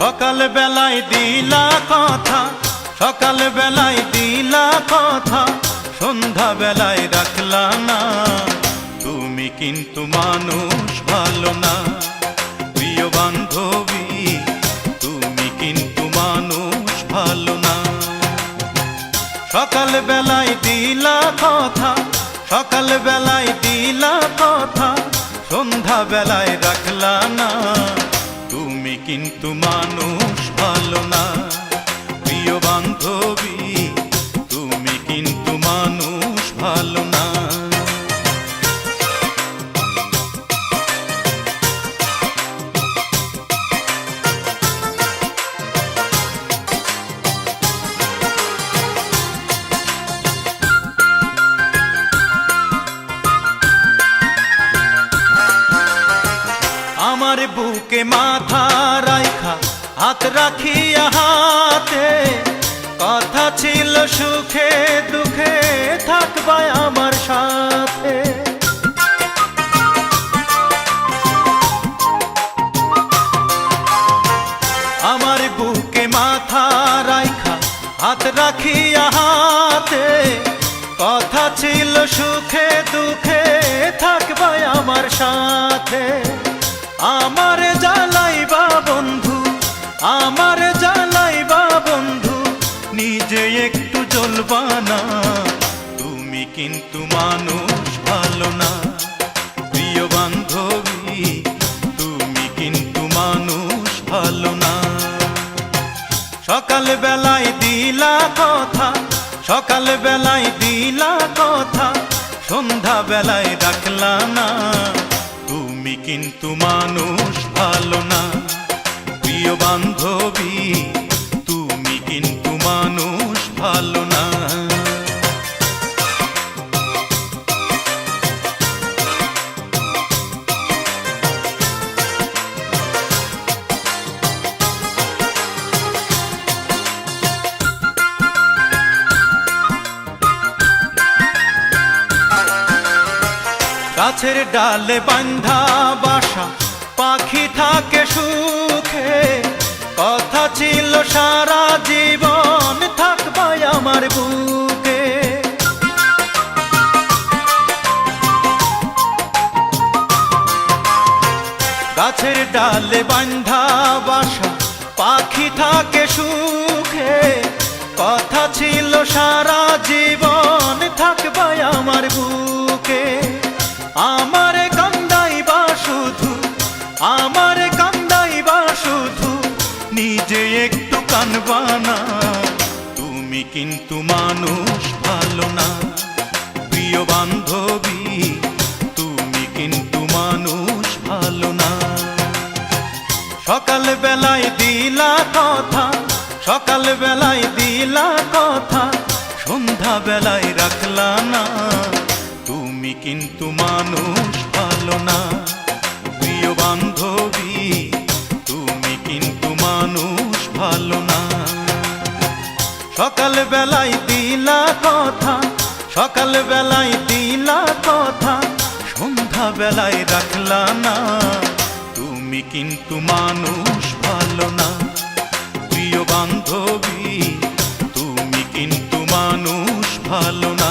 বেলায় দিলা কথা সকাল বেলায় দিলা কথা সন্ধ্যা বেলায় রাখলা না। তুমি কিন্তু মানুষ, ভালো না। প্রিয় বান্ধবী, তুমি কিন্তু মানুষ, ভালো না। সকাল বেলায় দিলা কথা সকাল বেলায় দিলা কথা সন্ধ্যা বেলায় রাখলা না। তুমি কিন্তু মানুষ ভালো না। প্রিয় বান্ধবী বুকে মাথা রাইখা, হাত রাখিয়া হাতে। কথা ছিল সুখে, দুঃখে, থাকবা আমার সাথে। আমার বুকে মাথা রাইখা, হাত রাখিয়া হাতে। কথা ছিল সুখে, দুঃখে, থাকবা আমার সাথে। জ্বলবা না তুমি কিন্তু মানুষ, ভালো না। প্রিয় বান্ধবী, তুমি কিন্তু মানুষ, ভালো না। সকাল বেলায় দিলা কথা সকাল বেলায় দিলা কথা সন্ধ্যা বেলায় রাখলা না। তুমি কিন্তু মানুষ, ভালো না। প্রিয় বান্ধবী, তুমি কিন্তু মানুষ ভালো না। গাছের ডালে বান্ধা বাসা পাখি থাকে সুখে। কথা ছিল সারা জীবন আমার বুকে। গাছের ডালে বান্ধা বাসা, পাখি থাকে সুখে। কথা ছিল সারা জীবন, থাকবাই আমার বুকে। আমার কান্দাইবা শুধু, আমার কান্দাইবা শুধু, নিজে একটু কানবানা তুমি কিন্তু মানুষ, ভালো না। প্রিয় বান্ধবী, তুমি কিন্তু মানুষ, ভালো না। সকাল বেলায় দিলা কথা সকাল বেলায় দিলা কথা সন্ধ্যা বেলায় রাখলা না। তুমি কিন্তু মানুষ, ভালো না। প্রিয় বান্ধবী বেলায় দিলা কথা সকাল বেলায় দিলা কথা সন্ধ্যা বেলায় রাখলা না। তুমি কিন্তু মানুষ, ভালো না। প্রিয় বান্ধবী, তুমি কিন্তু মানুষ, ভালো না।